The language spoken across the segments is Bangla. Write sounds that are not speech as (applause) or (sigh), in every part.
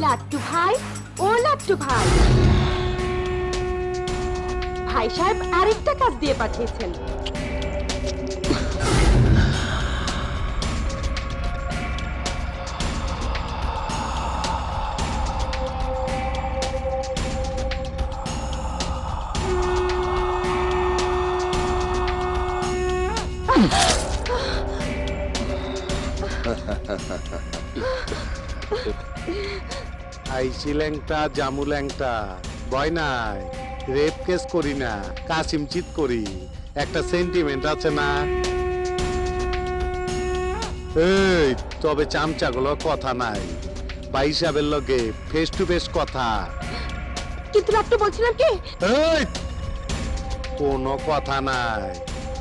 লাট্টু ভাই ও লাট্টু ভাই। ভাই সাহেব আরেকটা কাজ দিয়ে পাঠিয়েছেন। (laughs) আইসি ল্যাংটা জামু ল্যাংটা। ভয় নাই রেপ কেস করি না কাসিম চিত করি। একটা সেন্টিমেন্ট আছে না? এই তবে চামচাগুলো কথা নাই। ভাই সাহেবের লগে ফেস টু ফেস কথা। কিন্তু লাট্টু বলছিলাম কি? এই কোনো কথা নাই।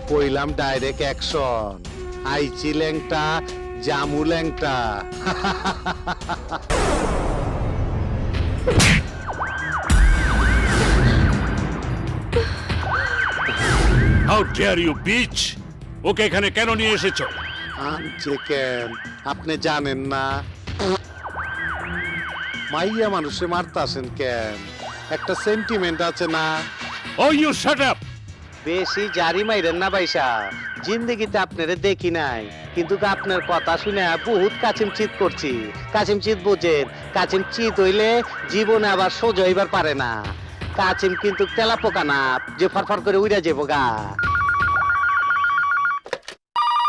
কইলাম ডাইরেক্ট অ্যাকশন আইচি ল্যাংটা জামু ল্যাংটা। (laughs) হাউ ডেয়ার ইউ বিচ ওকে এখানে কেন নিয়ে এসেছ? আনছে কেন? আপনি জানেন না। মাইয়া মানুষে মারতাছেন কেন? একটা সেন্টিমেন্ট আছে না? ও ইউ শাট আপ বেশি জারি মাইরেন না বাইসা জিন্দগিতে আপনারে দেখি নাই। কিন্তু আপনার কথা শুনে বহুত কাছিম চিত করছি। কাছিম চিত বুঝেন কাছিম চিত হইলে জীবনে আবার সোজা হইবার পারে না। কাছিম কিন্তু তেলা পোকা না যে ফরফর করে উড়া যাব গা।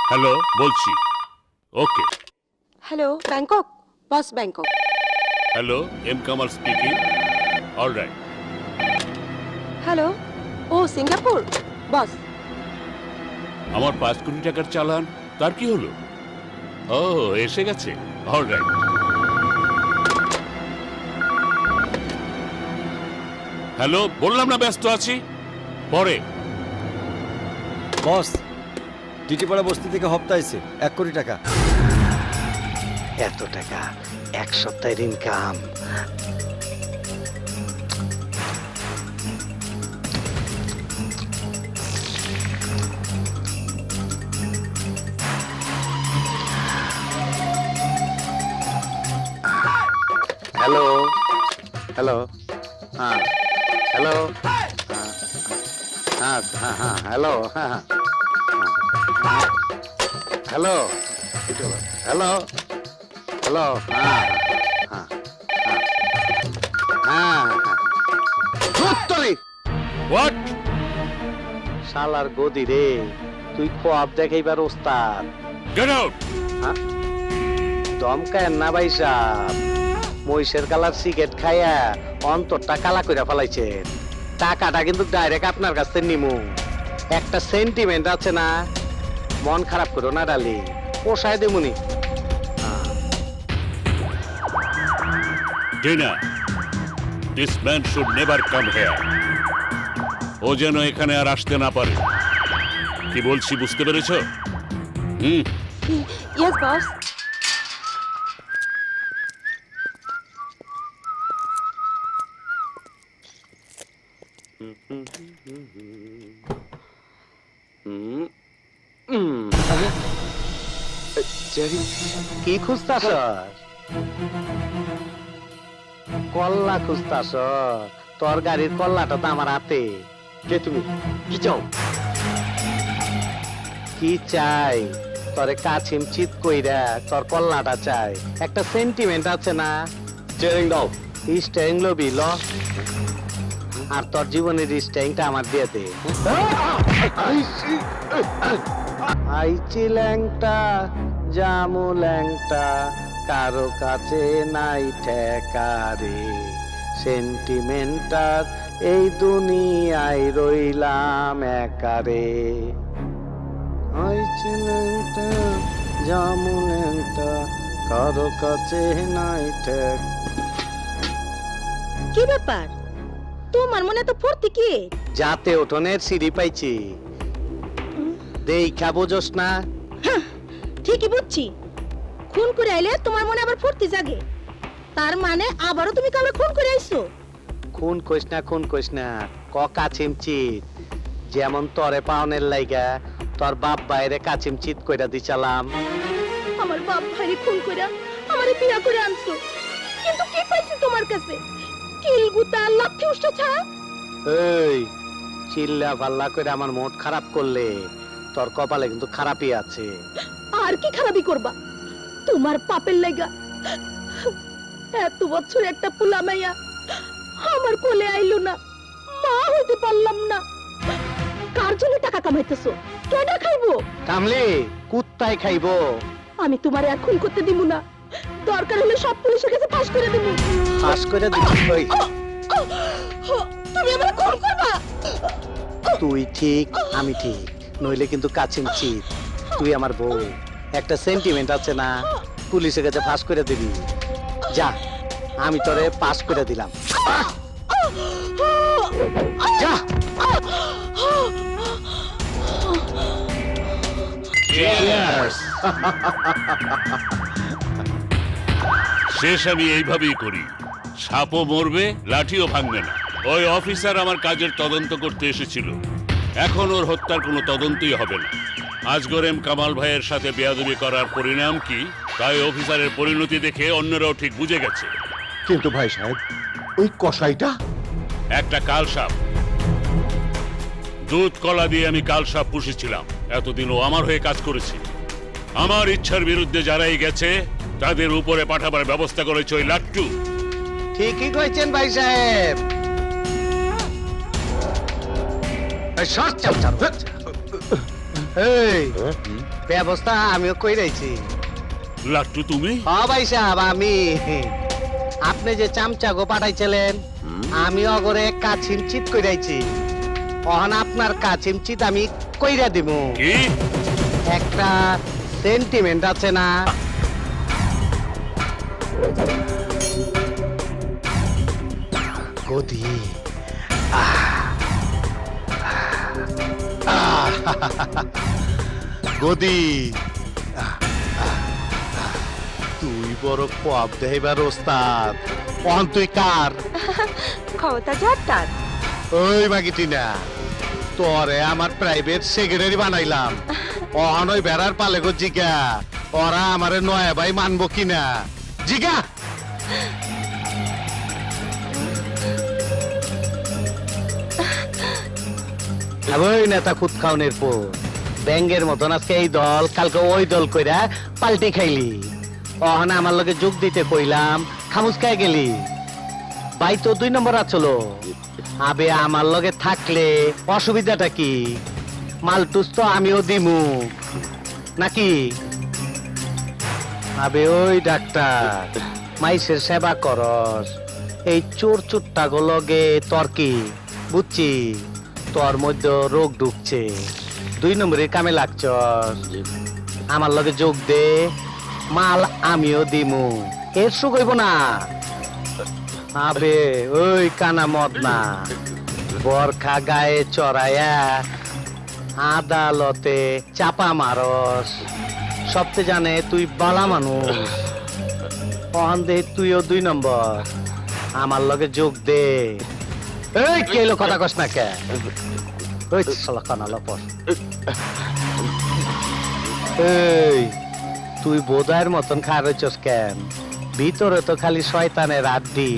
হ্যালো বলছি। Okay. Hello Bangkok? Boss Bangkok. Hello M Kamal speaking alright hello oh Singapore? Boss. আমার পাঁচ কোটি টাকার চালান তার কি হলো? ও এসে গেছে। অলরাইট হ্যালো বললাম না ব্যস্ত আছি। পরে। বস টিটিপাড়া বস্তি থেকে হপ্তা আইছে এক কোটি টাকা। এত টাকা এক সপ্তাহের ইনকাম হ্যালো হ্যালো হ্যাঁ। হ্যালো হ্যাঁ হ্যাঁ হ্যাঁ হ্যালো হ্যাঁ হ্যাঁ হ্যালো হ্যালো হ্যালো হ্যাঁ হ্যাঁ হ্যাঁ হোয়াট শালার গদি রে তুই খোয়াব দেখাইবার ওস্তাদ। গেট আউট দমকায় না ভাই সাহ মহিষের কালার সিগারেট খাইয়া অন্তরটা কালা কইরা ফেলাইছে। টাকাটা কিন্তু ডাইরেক্ট আপনার কাছ থেকে নিমু। একটা সেন্টিমেন্ট আছে না? মন খারাপ করো না ডালি পোষায় দেমুনি। Dina this man should never come here ও যেন এখানে আর আসতে না পারে। কি বলছি বুঝতে পেরেছ? হুম? ইয়েস বস কি খুঁজতাস কল্লা খুঁজতাস তোর গাড়ির কল্লাটা তো আমার হাতে। কে তুমি? কি চাও? কি চাই? তোরে কাছিম চিত কইরা তোর কল্লাটা চাই। একটা সেন্টিমেন্ট আছে না? স্টিয়ারিং দাও। স্টিয়ারিং লবি ল। আর তোর জীবনের স্টিয়ারিংটা আমার দিয়ে দে। আইচি ল্যাংটা। জামু ল্যাংটা কারও কাছে নাই ঠেকারে সেন্টিমেন্টার এই দুনিয়ায় রইলাম একারে আইচি ল্যাংটা জামু ল্যাংটা কারও কাছে নাই ঠেক। কি ব্যাপার? তোমার মনে তো ফুর্তি কি? যাতে ওঠনের সিঁড়ি পাইছি। দেখা বোঝস না। ঠিকই বুঝছি। খুন করে আইলে তোমার মনে আবার ফুর্তি জাগে। তার মানে আবারও তুমি কাউকে খুন করে আইছো? খুন কইস না খুন কইস না ক কাছিম চিত যেমন তরে পাওনের লাইগা তোর বাপ বাইরে কাছিম চিত কইরা দিছালাম। আমার বাপ ভাইরে খুন করে আমারে বিয়া করে আনছো। কিন্তু কি পাইছো আমার কাছে? কিলগুতা লাথি উষ্টা ছাড়া? এই চিল্লা পাল্লা করে আমার মোট খারাপ করলে। তোর কপালে কিন্তু খারাপই আছে। আর কি খারাপই করবা? তোমার পাপের লাগা। এত বছর একটা পুলা মাইয়া আমার কোলে আইলো না। মা হইতে পারলাম না। কার জন্য টাকা কামাইতেছো? কেডা খাইবো? কামলি কুত্তায় খাইবো। আমি তোমার আর খুন করতে দিব না। দরকার হলে সব পুলিশের কাছে পাশ করে দিব ফাঁস করে ওই তুমি আমার খুন করবা? তুই ঠিক আমি ঠিক। নইলে কিন্তু কাছিম চিত তুই আমার বউ। একটা সেন্টিমেন্ট আছে না, পুলিশের কাছে ফাঁস করে দিবি। যা, আমি তোরে পাস করে দিলাম। যা। শেষ আমি এইভাবেই করি। সাপও মরবে, লাঠিও ভাঙবে না। ওই অফিসার আমার কাজের তদন্ত করতে এসেছিল। এখন ওর হত্যার কোনো তদন্তই হবে না। আজগর এম কামাল ভাইয়ের সাথে বেয়াদবি করার পরিণাম কি? তাই অফিসারের পরিণতি দেখে অন্যরাও ঠিক বুঝে গেছে। কিন্তু ভাই সাহেব ওই কসাইটা? একটা কালসাপ দুধ কলা দিয়ে আমি কালসাপ পুষেছিলাম। এতদিন ও আমার হয়ে কাজ করেছি। আমার ইচ্ছার বিরুদ্ধে যারাই গেছে তাদের উপরে পাঠাবার ব্যবস্থা করেছে ওই লাট্টু। ঠিকই কইছেন ভাই সাহেব। এই ব্যবস্থা আমিও কই রয়েছি। লাট্টু তুমি? হ ভাই সাহেব আমি। আপনি যে চামচা গো পাঠাইছিলেন আমি অগরে কাছিম চিত কইরাইছি অহন আপনার কাছিম চিত আমি কইরা দিব কি? একটা সেন্টিমেন্ট আছে না? গদি। (laughs) গদি। তুই বড় কব দেহিবার ওস্তাদ। অন তুই কার? (laughs) ক্ষমতা যার তার। ওই মাগিটিনা তোরে আমার প্রাইভেট সেক্রেটারি বানাইলাম। (laughs) অহন ওই বেড়ার পালে গো জিগা ওরা আমারে নয়া ভাই মানবো কিনা। জিগা! ওই নেতা খুদ খাওনের পো ব্যাঙ্গের মতন আজকে এই দল, কালকে ওই দল কইরা পাল্টি খাইলি। অহনা আমার লগে যোগ দিতে কইলাম খামুচকায় গেলি। ভাই তো দুই নম্বর আছলো আবে আমার লগে থাকলে অসুবিধাটা কি? মালটুস তো আমিও দিমু। নাকি? আবে ওই ডাক্তার, মাইসের সেবা করস। এই চোর চুট্টা লগে তোর কি বুঝছি তোর মধ্যে রোগ ঢুকছে। দুই নম্বরে কামে লাগছস আমার লগে যোগ দে, মাল আমিও দিমু। এর সুখ হইব না। আবে, ওই কানা মদ না বরখা গায়ে চড়াইয়া আদালতে চাপা মারস। সবতে জানে তুই বালা মানুষ। অহন দে তুইও দুই নম্বর। আমার লগে যোগ দে। এই কেলো কথা কস না কে? ওই শালা কানা লপর এই তুই বোধায়ের মতন খারইছস কেন? ভিতরে তো খালি শয়তানের আড্ডি।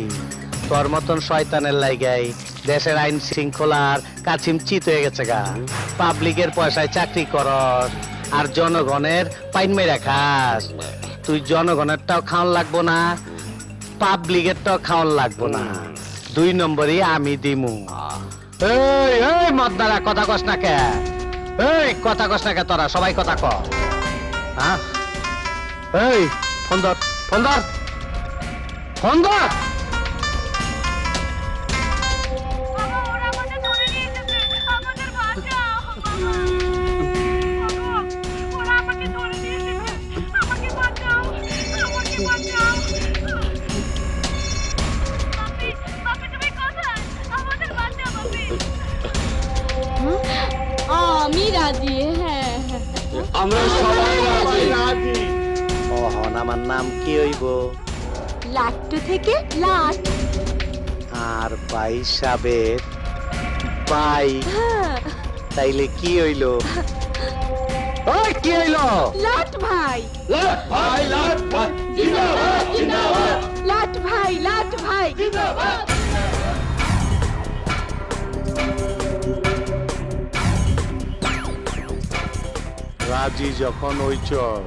তোর মতন শয়তানের লাইগাই দেশের আইন শৃঙ্খলার কাছিম চিত হয়ে গেছে গা। পাবলিকের পয়সায় চাকরি করস আর জনগণের পাইন মেরা খাস। তুই জনগণেরটাও খাওয়ান লাগবো না পাবলিকেরটাও খাওয়ান লাগবো না। দুই নম্বরই আমি দিমু। এই এই, মদনারা, কথা কস না কে? এই, কথা কস না কে তোরা? সবাই কথা ক। হ্যাঁ? এই, ফোন ধর, ফোন ফোন রাজি হ্যাঁ আমরা সবাই রাজি। ওহন আমার নাম কি হইব? লাট্টু থেকে লাট। আর বাই সাবের বাই। হ্যাঁ, তাইলে কি হইল? ওই কি হইল? লাট ভাই। লাট ভাই লাট ভাই। জিন্দাবাদ জিন্দাবাদ। লাট ভাই লাট ভাই। রাজি যখন ওই চর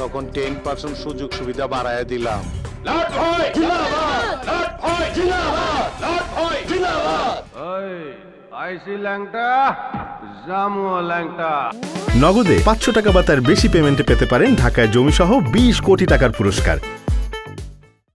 তখন টেন পার্সেন্ট সুযোগ সুবিধা বাড়ায় দিলাম। আইসি ল্যাংটা জামুয়া ল্যাংটা। নগদে পাঁচশো টাকা বা তার বেশি পেমেন্টে পেতে পারেন ঢাকায় জমি সহ বিশ কোটি টাকার পুরস্কার।